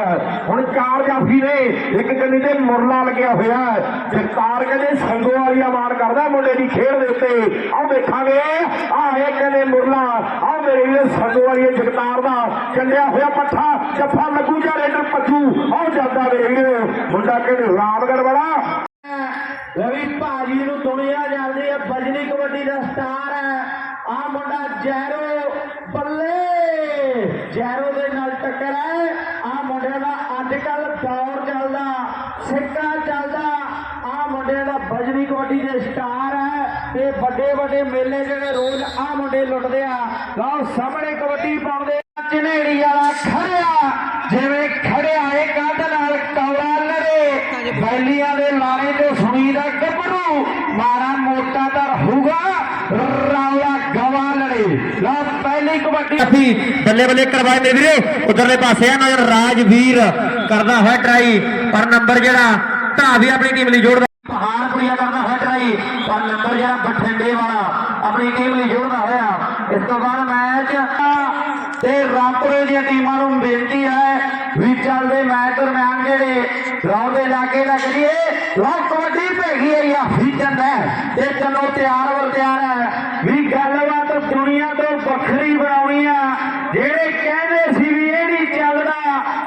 ਰਿਹਾ ਹੁਣ ਚਾਰ ਜਾਫੀ ਨੇ। ਇੱਕ ਕੰਨੀ ਤੇ ਮੁਰਲਾ ਲੱਗਿਆ ਹੋਇਆ ਹੈ। ਜਗਤਾਰ ਕਹਿੰਦੇ ਸੰਗੋ ਵਾਲੀਆ ਮਾਰ ਕਰਦਾ ਮੁੰਡੇ ਦੀ ਖੇਡ ਦੇ ਉੱਤੇ। ਆਹ ਦੇਖਾਂਗੇ। ਆਹ ਇਹ ਕਹਿੰਦੇ ਮੁਰਲਾ। ਆਹ ਮੇਰੇ ਵੀਰ ਸੰਗੋ ਵਾਲੀਆ ਜਗਤਾਰ ਦਾ। ਕੰਡਿਆ ਹੋਇਆ ਪੱਠਾ। ਜੱਫਾ ਲੱਗੂ ਜਾਂ ਰੇਡਰ ਪੱਜੂ ਆਹ ਜਾਂਦਾ ਮੇਰੇ ਵੀਰ। ਮੁੰਡਾ ਕਹਿੰਦੇ ਰਾਮਗੜ ਵਾਲਾ। ਰਵੀ ਭਾਜੀ ਨੂੰ ਦੁਨੀਆ ਜਾਂਦੀ ਹੈ। ਬਜਨੀ ਕਬੱਡੀ ਦਾ ਸਟਾਰ ਹੈ। ਆ ਮੁੰਡਾ ਜੈਰੋ ਬੱਲੇ। ਜੈਰੋ ਦੇ ਨਾਲ ਟੱਕਰ ਹੈ ਆ ਮੁੰਡੇ ਦਾ ਅੱਜ ਕੱਲ ਦੌਰ ਚੱਲਦਾ ਸਿੱਕਾ ਚੱਲਦਾ ਆ ਮੁੰਡੇ ਦਾ ਬਜਨੀ ਕਬੱਡੀ ਦੇ ਸਟਾਰ ਹੈ ਤੇ ਵੱਡੇ ਵੱਡੇ ਮੇਲੇ ਜਿਹੜੇ ਰੋਜ਼ ਆ ਮੁੰਡੇ ਲੁੱਟਦੇ ਆ। ਲਓ ਸਾਹਮਣੇ ਕਬੱਡੀ ਪਾਉਂਦੇ ਆ ਝਨੇੜੀ ਵਾਲਾ ਖੜਿਆ। ਜਿਵੇਂ ਖੜਿਆ ਇਹ ਕੰਧ ਨਾਲ ਕੌਲਾ ਲੜੇ। ਬੈਲੀਆਂ ਦੇ ਲਾਣੇ ਤੋਂ ਸੁਣੀ ਦਾ ਗੱਭਰੂ। ਮਾਰਾ ਮੋਟਾ ਤਾਂ ਰਹੂਗਾ ਰੌਲਾ ਗਵਾ ਲੜੇ। ਲਾ ਪਹਿਲੀ ਕਬੱਡੀ। ਅਸੀਂ ਬੱਲੇ ਬੱਲੇ ਕਰਵਾਏ ਮੇਰੇ ਵੀਰੇ ਉਧਰਲੇ ਪਾਸੇ ਆ ਨਜ਼ਰ ਰਾਜਵੀਰ। ਕਰਦਾ ਹੋਇਆ ਟਰਾਈ ਪਰ ਨੰਬਰ ਜਿਹੜਾ ਧਾ ਵੀ ਆਪਣੀ ਟੀਮ ਲਈ ਜੋੜਦਾ। ਪਹਾੜ ਪੁਰੀਆ ਕਰਦਾ ਨੰਬਰ ਜਿਹੜਾ ਬਠਿੰਡੇ ਵਾਲਾ। ਆਪਣੀ ਟੀਮ ਲਈ ਜੋੜਦਾ ਹੋਇਆ। ਇਸ ਤੋਂ ਬਾਅਦ ਮੈਚ, ਤੇ ਰਾਮਪੁਰੇ ਦੀਆਂ ਟੀਮਾਂ ਨੂੰ ਬੇਨਤੀ ਹੈ ਵੀ ਚੱਲਦੇ ਮੈਚ ਦਰਮਿਆਨ ਜਿਹੜੇ ਗਰਾਊਂਡ ਦੇ ਲਾਗੇ ਲੱਗ ਜੀਏ ਲਓ ਕਬੱਡੀ ਭੇਗੀ ਹੈ ਜਾਂ ਵੀ ਚੰਦਾ ਤੇ ਚਲੋ, ਤਿਆਰ ਵਰ ਤਿਆਰ ਹੈ। ਵੀ ਗੱਲ ਦੁਨੀਆ ਤੋਂ ਵੱਖਰੀ ਬਣਾਉਣੀ ਆ ਜਿਹੜੇ ਕਹਿੰਦੇ ਸੀ ਵੀ ਇਹ ਨਹੀਂ ਚੱਲਦਾ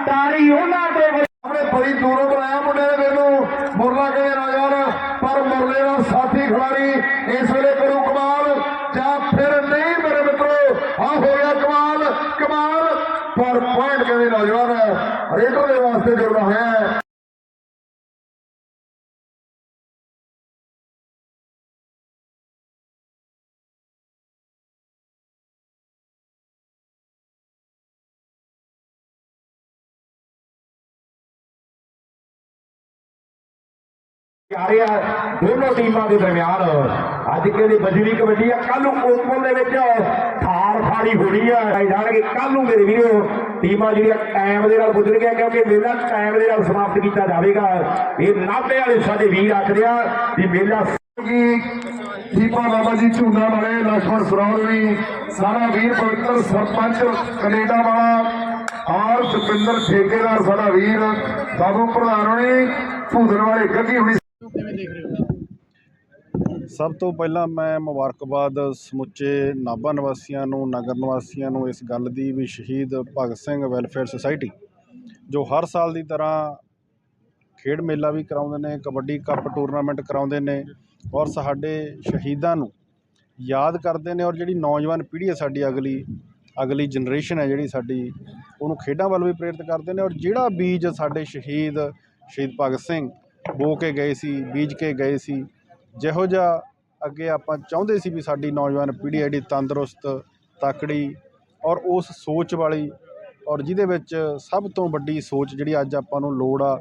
ਤਾਰੀ ਉਹਨਾਂ ਤੋਂ ਵ- ਆਪਣੇ ਬੜੀ ਦੂਰੋਂ ਬੁਲਾਇਆ ਮੁੰਡੇ ਨੇ ਮੈਨੂੰ ਮੁਰਲਾ ਕਹਿੰਦੇ ਰਾਜਾ ਪਰ ਮੁਰਲੇ ਦਾ ਸਾਥੀ ਖਿਡਾਰੀ ਇਸ ਵੇਲੇ ਕਰੂ ਕਮਾਲ ਜਾਂ ਫਿਰ ਨਹੀਂ ਮੇਰੇ ਮਿੱਤਰੋ ਆ ਹੋ ਗਿਆ ਕਮਾਲ ਕਮਾਲ ਪਰ ਪੁਆਇੰਟ ਕਹਿੰਦੇ ਨੌਜਵਾਨ ਰੇਡਰ ਦੇ ਵਾਸਤੇ ਜੁੜਦਾ ਹੋਇਆ ਹੈ ਆ ਰਿਹਾ ਦੋਨੋਂ ਟੀਮਾਂ ਦੇ ਦਰਮਿਆਨ ਅੱਜ ਕਹਿੰਦੇ ਬਜਰੀ ਕਬੱਡੀ ਆ ਕੱਲ ਨੂੰ ਓਪਨ ਦੇ ਵਿੱਚ ਥਾਰ ਫਾੜੀ ਹੋਣੀ ਆ ਜਾਣਗੇ ਕੱਲ ਨੂੰ ਮੇਰੇ ਵੀਰੋ ਟੀਮਾਂ ਜਿਹੜੀਆਂ ਟਾਈਮ ਦੇ ਨਾਲ ਗੁਜ਼ਰ ਗਿਆ ਕਿਉਂਕਿ ਮੇਲਾ ਟਾਈਮ ਦੇ ਨਾਲ ਸਮਾਪਤ ਕੀਤਾ ਜਾਵੇਗਾ। ਇਹ ਨਾਭੇ ਵਾਲੇ ਸਾਡੇ ਵੀਰ ਆਖਦੇ ਆ ਵੀ ਮੇਲਾ ਦੀਪਾ ਬਾਬਾ ਜੀ ਝੂਨਾ ਵਾਲੇ ਲਖਮਣ ਸਰੌਰਵੀ ਸਾਰਾ ਵੀਰ ਪਵਿੱਤਰ ਸਰਪੰਚ ਕੈਨੇਡਾ ਵਾਲਾ ਔਰ ਸੁਪਿੰਦਰ ਠੇਕੇਦਾਰ ਸਾਡਾ ਵੀਰ ਬਾਬੂ ਪ੍ਰਧਾਨ ਹੋਣੀ ਭੂਦਨ ਵਾਲੇ ਗੱਗੀ ਹੋਣੀ। ਕਿਵੇਂ ਸਭ ਤੋਂ ਪਹਿਲਾਂ ਮੈਂ ਮੁਬਾਰਕਬਾਦ ਸਮੁੱਚੇ ਨਾਭਾ ਨਿਵਾਸੀਆਂ ਨੂੰ, ਨਗਰ ਨਿਵਾਸੀਆਂ ਨੂੰ ਇਸ ਗੱਲ ਦੀ ਵੀ ਸ਼ਹੀਦ ਭਗਤ ਸਿੰਘ ਵੈਲਫੇਅਰ ਸੁਸਾਇਟੀ, ਜੋ ਹਰ ਸਾਲ ਦੀ ਤਰ੍ਹਾਂ ਖੇਡ ਮੇਲਾ ਵੀ ਕਰਾਉਂਦੇ ਨੇ, ਕਬੱਡੀ ਕੱਪ ਟੂਰਨਾਮੈਂਟ ਕਰਾਉਂਦੇ ਨੇ ਔਰ ਸਾਡੇ ਸ਼ਹੀਦਾਂ ਨੂੰ ਯਾਦ ਕਰਦੇ ਨੇ ਔਰ ਜਿਹੜੀ ਨੌਜਵਾਨ ਪੀੜ੍ਹੀ ਹੈ ਸਾਡੀ ਅਗਲੀ ਅਗਲੀ ਜਨਰੇਸ਼ਨ ਹੈ ਜਿਹੜੀ ਸਾਡੀ, ਉਹਨੂੰ ਖੇਡਾਂ ਵੱਲ ਵੀ ਪ੍ਰੇਰਿਤ ਕਰਦੇ ਨੇ ਔਰ ਜਿਹੜਾ ਬੀਜ ਸਾਡੇ ਸ਼ਹੀਦ ਸ਼ਹੀਦ ਭਗਤ ਸਿੰਘ ਬੋ ਕੇ ਗਏ ਸੀ, ਬੀਜ ਕੇ ਗਏ ਸੀ ਜਿਹੋ ਜਿਹਾ ਅੱਗੇ ਆਪਾਂ ਚਾਹੁੰਦੇ ਸੀ ਵੀ ਸਾਡੀ ਨੌਜਵਾਨ ਪੀੜ੍ਹੀ ਹੈ ਜਿਹੜੀ ਤੰਦਰੁਸਤ, ਤਕੜੀ ਔਰ ਉਸ ਸੋਚ ਵਾਲੀ ਔਰ ਜਿਹਦੇ ਵਿੱਚ ਸਭ ਤੋਂ ਵੱਡੀ ਸੋਚ ਜਿਹੜੀ ਅੱਜ ਆਪਾਂ ਨੂੰ ਲੋੜ ਆ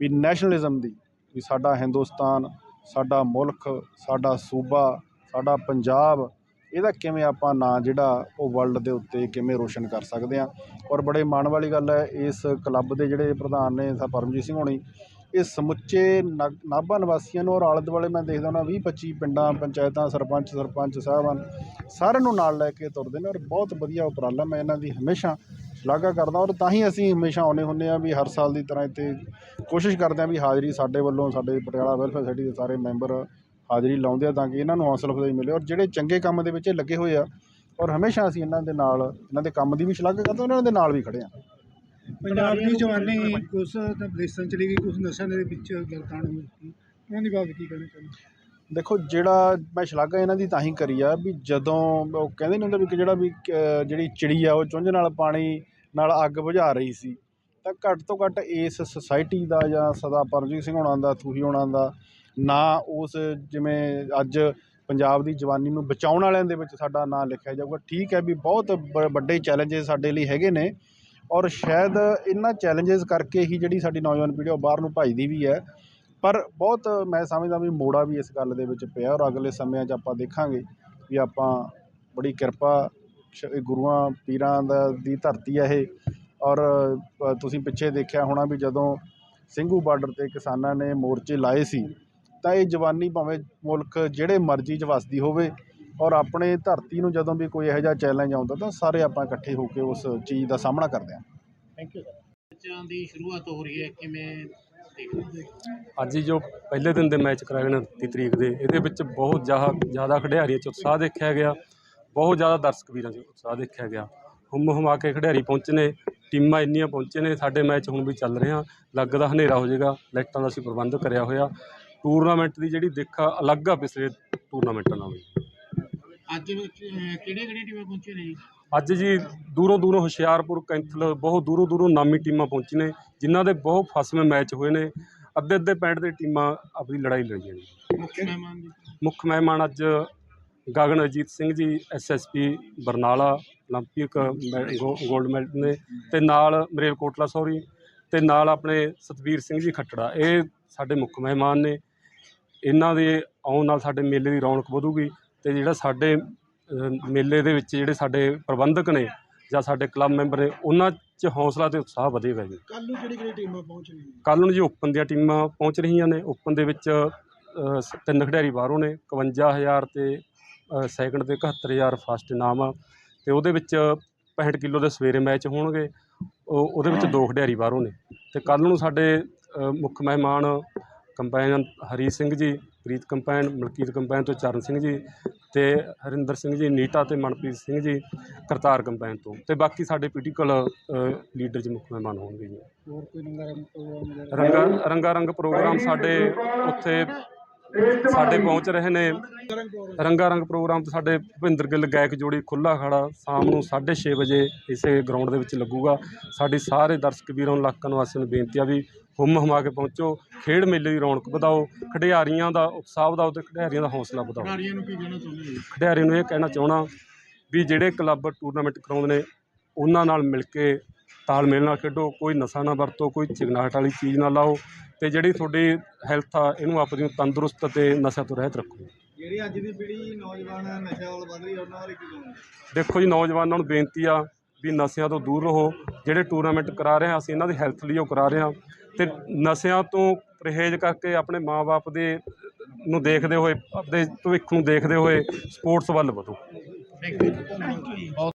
ਵੀ ਨੈਸ਼ਨਲਿਜ਼ਮ ਦੀ, ਵੀ ਸਾਡਾ ਹਿੰਦੁਸਤਾਨ, ਸਾਡਾ ਮੁਲਕ, ਸਾਡਾ ਸੂਬਾ, ਸਾਡਾ ਪੰਜਾਬ, ਇਹਦਾ ਕਿਵੇਂ ਆਪਾਂ ਨਾਂ ਜਿਹੜਾ ਉਹ ਵਰਲਡ ਦੇ ਉੱਤੇ ਕਿਵੇਂ ਰੋਸ਼ਨ ਕਰ ਸਕਦੇ ਹਾਂ? ਔਰ ਬੜੇ ਮਾਣ ਵਾਲੀ ਗੱਲ ਹੈ, ਇਸ ਕਲੱਬ ਦੇ ਜਿਹੜੇ ਪ੍ਰਧਾਨ ਨੇ ਸਾ ਪਰਮਜੀਤ ਸਿੰਘ ਹੋਣੀ ਇਹ ਸਮੁੱਚੇ ਨਗ- ਨਾਭਾ ਨਿਵਾਸੀਆਂ ਨੂੰ ਔਰ ਆਲੇ ਦੁਆਲੇ ਮੈਂ ਦੇਖਦਾ ਹਾਂ 20 25 ਪਿੰਡਾਂ ਪੰਚਾਇਤਾਂ ਸਰਪੰਚ ਸਰਪੰਚ ਸਾਹਿਬਾਨ ਸਾਰਿਆਂ ਨੂੰ ਨਾਲ ਲੈ ਕੇ ਤੁਰਦੇ ਨੇ ਔਰ ਬਹੁਤ ਵਧੀਆ ਉਪਰਾਲਾ ਮੈਂ ਇਹਨਾਂ ਦੀ ਹਮੇਸ਼ਾ ਸ਼ਲਾਘਾ ਕਰਦਾ ਔਰ ਤਾਂ ਹੀ ਅਸੀਂ ਹਮੇਸ਼ਾ ਆਉਂਦੇ ਹੁੰਦੇ ਆ ਵੀ ਹਰ ਸਾਲ ਦੀ ਤਰ੍ਹਾਂ ਇੱਥੇ ਕੋਸ਼ਿਸ਼ ਕਰਦੇ ਆ ਵੀ ਹਾਜ਼ਰੀ ਸਾਡੇ ਵੱਲੋਂ ਸਾਡੇ ਪਟਿਆਲਾ ਵੈਲਫੇਅਰ ਸੋਸਾਇਟੀ ਦੇ ਸਾਰੇ ਮੈਂਬਰ ਹਾਜ਼ਰੀ ਲਾਉਂਦੇ ਆ ਤਾਂ ਕਿ ਇਹਨਾਂ ਨੂੰ ਹੌਸਲਾ ਅਫਜ਼ਾਈ ਮਿਲੇ ਔਰ ਜਿਹੜੇ ਚੰਗੇ ਕੰਮ ਦੇ ਵਿੱਚ ਇਹ ਲੱਗੇ ਹੋਏ ਆ ਔਰ ਹਮੇਸ਼ਾ ਅਸੀਂ ਇਹਨਾਂ ਦੇ ਨਾਲ ਇਹਨਾਂ ਦੇ ਕੰਮ ਦੀ ਵੀ ਸ਼ਲਾਘਾ ਕਰਦੇ ਹਾਂ, ਉਹਨਾਂ ਦੇ ਨਾਲ ਵੀ ਖੜੇ ਆ ਪੰਜਾਬ ਦੀ ਜਵਾਨੀ ਕੁਛ ਤਾਂ ਵਿਦੇਸ਼ਾਂ ਚਲੀ ਗਈ ਕੁਛ ਨਸ਼ਿਆਂ ਦੇ ਵਿੱਚ ਗਲਤਾਨ ਹੋਈ ਸੀ। ਉਹਨਾਂ ਦੀ ਬਾਤ ਕੀ ਕਹਿਣਾ ਚਾਹੁੰਦੇ ਦੇਖੋ ਜਿਹੜਾ ਮੈਂ ਸ਼ਲਾਘਾ ਇਹਨਾਂ ਦੀ ਤਾਂ ਹੀ ਕਰੀ ਆ ਵੀ ਜਦੋਂ ਉਹ ਕਹਿੰਦੇ ਨਹੀਂ ਹੁੰਦੇ ਵੀ ਕਿ ਜਿਹੜਾ ਵੀ ਜਿਹੜੀ ਚਿੜੀ ਆ ਉਹ ਚੁੰਝ ਨਾਲ ਪਾਣੀ ਨਾਲ ਅੱਗ ਬੁਝਾ ਰਹੀ ਸੀ। ਤਾਂ ਘੱਟ ਤੋਂ ਘੱਟ ਇਸ ਸੁਸਾਇਟੀ ਦਾ ਜਾਂ ਸਦਾ ਪਰਮਜੀਤ ਸਿੰਘ ਹੋਣਾ ਦਾ ਥੂਹੀ ਹੋਣਾ ਦਾ ਨਾਂ ਉਸ ਜਿਵੇਂ ਅੱਜ ਪੰਜਾਬ ਦੀ ਜਵਾਨੀ ਨੂੰ ਬਚਾਉਣ ਵਾਲਿਆਂ ਦੇ ਵਿੱਚ ਸਾਡਾ ਨਾਂ ਲਿਖਿਆ ਜਾਊਗਾ। ਠੀਕ ਹੈ ਵੀ ਬਹੁਤ ਬ- ਵੱਡੇ ਚੈਲੰਜਸ ਸਾਡੇ ਲਈ ਹੈਗੇ ਨੇ ਔਰ ਸ਼ਾਇਦ ਇਹਨਾਂ ਚੈਲੰਜਸ ਕਰਕੇ ਹੀ ਜਿਹੜੀ ਸਾਡੀ ਨੌਜਵਾਨ ਪੀੜ੍ਹੀ ਉਹ ਬਾਹਰ ਨੂੰ ਭੱਜਦੀ ਵੀ ਹੈ। ਪਰ ਬਹੁਤ ਮੈਂ ਸਮਝਦਾ ਵੀ ਮੋੜਾ ਵੀ ਇਸ ਗੱਲ ਦੇ ਵਿੱਚ ਪਿਆ ਔਰ ਅਗਲੇ ਸਮਿਆਂ 'ਚ ਆਪਾਂ ਦੇਖਾਂਗੇ ਵੀ ਆਪਾਂ ਬੜੀ ਕਿਰਪਾ ਗੁਰੂਆਂ, ਪੀਰਾਂ ਦਾ ਦੀ ਧਰਤੀ ਹੈ ਇਹ। ਔਰ ਤੁਸੀਂ ਪਿੱਛੇ ਦੇਖਿਆ ਹੋਣਾ ਵੀ ਜਦੋਂ ਸਿੰਘੂ ਬਾਰਡਰ ਤੇ ਕਿਸਾਨਾਂ ਨੇ ਮੋਰਚੇ ਲਾਏ ਸੀ, ਤਾਂ ਇਹ ਜਵਾਨੀ ਭਾਵੇਂ ਮੁਲਕ ਜਿਹੜੇ ਮਰਜ਼ੀ 'ਚ ਵਸਦੀ ਹੋਵੇ ਔਰ ਆਪਣੇ ਧਰਤੀ ਨੂੰ ਜਦੋਂ ਵੀ ਕੋਈ ਇਹੋ ਜਿਹਾ ਚੈਲੰਜ ਆਉਂਦਾ ਤਾਂ ਸਾਰੇ ਆਪਾਂ ਇਕੱਠੇ ਹੋ ਕੇ ਉਸ ਚੀਜ਼ ਦਾ ਸਾਹਮਣਾ ਕਰਦੇ ਹਾਂ। ਥੈਂਕ ਯੂ ਮੈਚਾਂ ਦੀ ਸ਼ੁਰੂਆਤ ਹੋ ਰਹੀ ਹੈ ਕਿਵੇਂ ਦੇਖਦੇ ਹੋ? ਅੱਜ ਹੀ ਜੋ ਪਹਿਲੇ ਦਿਨ ਦੇ ਮੈਚ ਕਰਾਏ ਨੇ 29 ਤਰੀਕ ਦੇ ਇਹਦੇ ਵਿੱਚ ਬਹੁਤ ਜ਼ਿਆਦਾ ਜ਼ਿਆਦਾ ਖਿਡਾਰੀਆਂ 'ਚ ਉਤਸ਼ਾਹ ਦੇਖਿਆ ਗਿਆ। ਬਹੁਤ ਜ਼ਿਆਦਾ ਦਰਸ਼ਕ ਵੀਰਾਂ 'ਚ ਉਤਸ਼ਾਹ ਦੇਖਿਆ ਗਿਆ। ਹੁਮ ਹੁਮਾ ਕੇ ਖਿਡਾਰੀ ਪਹੁੰਚੇ ਨੇ ਟੀਮਾਂ ਇੰਨੀਆਂ ਪਹੁੰਚੇ ਨੇ ਸਾਡੇ ਮੈਚ ਹੁਣ ਵੀ ਚੱਲ ਰਹੇ ਆ। ਲੱਗਦਾ ਹਨੇਰਾ ਹੋ ਜਾਏਗਾ ਲਾਈਟਾਂ ਦਾ ਅਸੀਂ ਪ੍ਰਬੰਧ ਕਰਿਆ ਹੋਇਆ। ਟੂਰਨਾਮੈਂਟ ਦੀ ਜਿਹੜੀ ਦਿੱਖ ਆ ਅਲੱਗ ਆ ਪਿਛਲੇ ਟੂਰਨਾਮੈਂਟਾਂ ਨਾਲੋਂ ਅੱਜ ਕਿਹੜੀਆਂ ਕਿਹੜੀਆਂ ਟੀਮਾਂ ਪਹੁੰਚੀਆਂ ਜੀ? ਅੱਜ ਜੀ ਦੂਰੋਂ ਦੂਰੋਂ ਹੁਸ਼ਿਆਰਪੁਰ ਕੈਂਥਲ ਬਹੁਤ ਦੂਰੋਂ ਦੂਰੋਂ ਨਾਮੀ ਟੀਮਾਂ ਪਹੁੰਚੀ ਨੇ ਜਿਨ੍ਹਾਂ ਦੇ ਬਹੁਤ ਫਸਵੇਂ ਮੈਚ ਹੋਏ ਨੇ। ਅੱਧੇ ਅੱਧੇ ਪੈਂਟ ਦੇ ਟੀਮਾਂ ਆਪਣੀ ਲੜਾਈ ਲੜੀਆਂ ਨੇ ਮੁੱਖ ਮਹਿਮਾਨ ਮੁੱਖ ਮਹਿਮਾਨ ਅੱਜ ਗਗਨ ਅਜੀਤ ਸਿੰਘ ਜੀ ਐਸਐਸਪੀ ਬਰਨਾਲਾ 올림픽 골ਡ ਮੈਡਲ ਨੇ ਤੇ ਨਾਲ ਮਰੇਲ ਕੋਟਲਾ ਸੌਰੀ ਤੇ ਨਾਲ ਆਪਣੇ ਸਤਵੀਰ ਸਿੰਘ ਜੀ ਖੱਟੜਾ ਇਹ ਸਾਡੇ ਮੁੱਖ ਮਹਿਮਾਨ ਨੇ। ਇਹਨਾਂ ਦੇ ਆਉਣ ਨਾਲ ਸਾਡੇ ਮੇਲੇ ਦੀ ਰੌਣਕ ਵਧੂਗੀ। ਤੇ ਜਿਹੜਾ ਸਾਡੇ ਮੇਲੇ ਦੇ ਵਿੱਚ ਜਿਹੜੇ ਸਾਡੇ ਪ੍ਰਬੰਧਕ ਨੇ ਜਾਂ ਸਾਡੇ ਕਲੱਬ ਮੈਂਬਰ ਨੇ ਉਹਨਾਂ 'ਚ ਹੌਸਲਾ ਤੇ ਉਤਸ਼ਾਹ ਵਧੇਗਾ ਜੀ ਕੱਲ ਨੂੰ ਕਿਹੜੀ ਕਿਹੜੀ ਟੀਮਾਂ ਪਹੁੰਚ ਰਹੀਆਂ ਕੱਲ੍ਹ ਨੂੰ ਜੀ ਓਪਨ ਦੀਆਂ ਟੀਮਾਂ ਪਹੁੰਚ ਰਹੀਆਂ ਨੇ। ਓਪਨ ਦੇ ਵਿੱਚ ਅ, ਤਿੰਨ ਖਿਡਾਰੀ ਬਾਹਰੋਂ ਨੇ 51000 ਤੇ ਸੈਕਿੰਡ ਤੇ 71000 ਫਸਟ ਇਨਾਮ ਆ। ਤੇ ਉਹਦੇ ਵਿੱਚ 65 ਕਿਲੋ ਦੇ ਸਵੇਰੇ ਮੈਚ ਹੋਣਗੇ। ਉਹ ਉਹਦੇ ਵਿੱਚ ਦੋ ਖਿਡਾਰੀ ਬਾਹਰੋਂ ਨੇ। ਤੇ ਕੱਲ੍ਹ ਨੂੰ ਸਾਡੇ ਅ, ਮੁੱਖ ਮਹਿਮਾਨ ਕੰਪੈਨ ਹਰੀ ਸਿੰਘ ਜੀ ਪ੍ਰੀਤ ਕੰਪੈਨ ਮਲਕੀਤ ਕੰਪੈਨ ਤੋਂ ਚਰਨ ਸਿੰਘ ਜੀ ਤੇ ਹਰਿੰਦਰ ਸਿੰਘ ਜੀ ਨੀਟਾ ਤੇ ਮਨਪ੍ਰੀਤ ਸਿੰਘ ਜੀ ਕਰਤਾਰ ਕੰਪੈਨ ਤੋਂ ਤੇ ਬਾਕੀ ਸਾਡੇ ਪੋਲੀਟੀਕਲ ਲੀਡਰ ਜੀ ਮੁੱਖ ਮਹਿਮਾਨ ਹੋਣਗੇ ਜੀ। ਰੰਗਾ ਰੰਗਾ ਰੰਗ ਪ੍ਰੋਗਰਾਮ ਸਾਡੇ ਉੱਥੇ ਸਾਡੇ ਪਹੁੰਚ ਰਹੇ ਨੇ ਰੰਗਾ ਰੰਗ ਪ੍ਰੋਗਰਾਮ ਤੇ ਸਾਡੇ ਭੁਪਿੰਦਰ ਗਿੱਲ ਗਾਇਕ ਜੋੜੀ ਖੁੱਲਾ ਖੜਾ ਸ਼ਾਮ ਨੂੰ 6:30 ਵਜੇ ਇਸੇ ਗਰਾਊਂਡ ਦੇ ਵਿੱਚ ਲੱਗੂਗਾ। ਸਾਡੀ ਸਾਰੇ ਦਰਸ਼ਕ ਵੀਰਾਂ ਨੂੰ ਇਲਾਕਾ ਨਿਵਾਸੀਆਂ ਨੂੰ ਬੇਨਤੀ ਆ ਵੀ ਹੁਮ ਹੁਮਾ ਕੇ ਪਹੁੰਚੋ ਖੇਡ ਮੇਲੇ ਦੀ ਰੌਣਕ ਵਧਾਓ ਖਿਡਾਰੀਆਂ ਦਾ ਉਤਸ਼ਾਹ ਵਧਾਓ ਤੇ ਖਿਡਾਰੀਆਂ ਦਾ ਹੌਸਲਾ ਵਧਾਓ। ਖਿਡਾਰੀਆਂ ਨੂੰ ਕੀ ਕਹਿਣਾ ਚਾਹੁੰਦੇ ਜੀ ਖਿਡਾਰੀਆਂ ਨੂੰ ਇਹ ਕਹਿਣਾ ਚਾਹਣਾ ਵੀ ਜਿਹੜੇ ਕਲੱਬ ਟੂਰਨਾਮੈਂਟ ਕਰਾਉਂਦੇ ਨੇ ਉਹਨਾਂ ਨਾਲ ਮਿਲ ਕੇ ਤਾਲਮੇਲ ਨਾਲ ਖੇਡੋ ਕੋਈ ਨਸ਼ਾ ਨਾ ਵਰਤੋ ਕੋਈ ਚਿਗਨਾਹਟ ਵਾਲੀ ਚੀਜ਼ ਨਾ ਲਾਓ ਤੇ ਜਿਹੜੀ ਤੁਹਾਡੀ ਹੈਲਥ ਆ ਇਹਨੂੰ ਆਪਣੀ ਨੂੰ ਤੰਦਰੁਸਤ ਤੇ ਨਸ਼ਾ ਤੋਂ ਰਹਿਤ ਰੱਖੋ। ਜਿਹੜੀ ਅੱਜ ਦੀ ਪੀੜ੍ਹੀ ਨੌਜਵਾਨ ਹੈ ਨਸ਼ਾ ਵੱਲ ਵੱਧ ਰਹੀ ਹੈ ਉਹਨਾਂ ਬਾਰੇ ਕੀ ਕਹੋਗੇ? ਦੇਖੋ ਜੀ ਨੌਜਵਾਨਾਂ ਨੂੰ ਬੇਨਤੀ ਆ ਵੀ ਨਸ਼ਿਆਂ ਤੋਂ ਦੂਰ ਰਹੋ। ਜਿਹੜੇ ਟੂਰਨਾਮੈਂਟ ਕਰਾ ਰਹੇ ਹਾਂ ਅਸੀਂ ਇਹਨਾਂ ਦੀ ਹੈਲਥ ਲਈ ਉਹ ਕਰਾ ਰਹੇ ਹਾਂ। ਤੇ ਨਸ਼ਿਆਂ ਤੋਂ ਪਰਹੇਜ਼ ਕਰਕੇ ਆਪਣੇ ਮਾਪੇ ਦੇ ਨੂੰ ਦੇਖਦੇ ਹੋਏ ਆਪਣੇ ਭਵਿੱਖ ਨੂੰ ਦੇਖਦੇ ਹੋਏ ਸਪੋਰਟਸ ਵੱਲ ਵਧੋ। Thank you